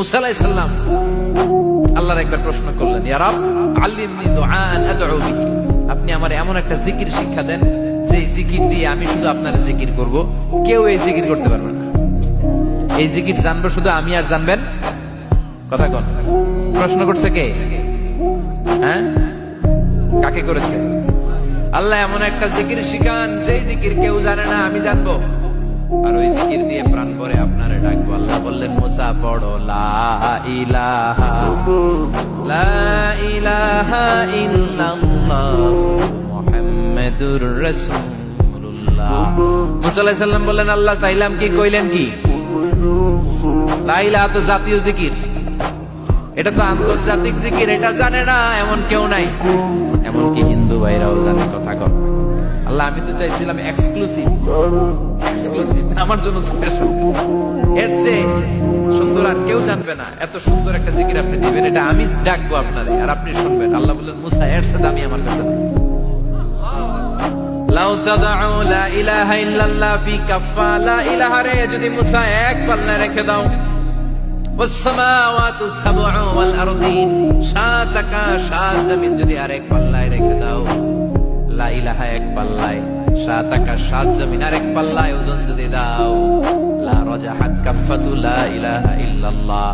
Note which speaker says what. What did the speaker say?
Speaker 1: মুসা আল্লাহর একবার প্রশ্ন করলেন আপনি আমার এমন একটা জিকির শিক্ষা দেন, যে জিকির দিয়ে আমি শুধু আপনার জিকির করব। কেউ এই জিকির করতে পারবে না। এই জিকির জানব শুধু আমি আর জানবেন? কথা কন। প্রশ্ন করছে কে? হ্যাঁ? কাকে করেছে? আল্লাহ এমন একটা জিকির শিখান, যেই জিকির কেউ জানে না, আমি জানব। আর ওই জিকির দিয়ে প্রাণ ভরে আপনারে আল্লাহ বললেন, মুসা পড়ো লা বললেন, আল্লাহ চাইলাম কি, কইলেন কি? লাইলা তো জাতীয় জিকির। এটা তো আন্তর্জাতিক জিকির, এটা জানে না, এমন কেউ নাই। এমনকি হিন্দু ভাইরাও জানে কথা কন। আল্লাহ, আমি তো চাইছিলাম এক্সক্লুসিভ এক্সক্লুসিভ আমার জন্য স্পেশাল এর চেয়ে সুন্দর আর কেউ জানবে না, এত সুন্দর একটা জিকির আপনি দিবেন, এটা আমি ডাকবো আপনারে, আর আপনি শুনবেন। আল্লাহ বললেন, মুসা, এর সাথে আমি আমার কাছে যদি মুসা এক পাল্লা রেখে দাও সাত আকাশ সাত জমিন যদি আরেক পাল্লায় রেখে দাও। লাইলাহা এক পাল্লায় সাত আকাশ সাত জমিন আরেক পাল্লায় ওজন যদি দাও। লা রজা হাত কাফাতু লা ইলাহা ইল্লাল্লাহ।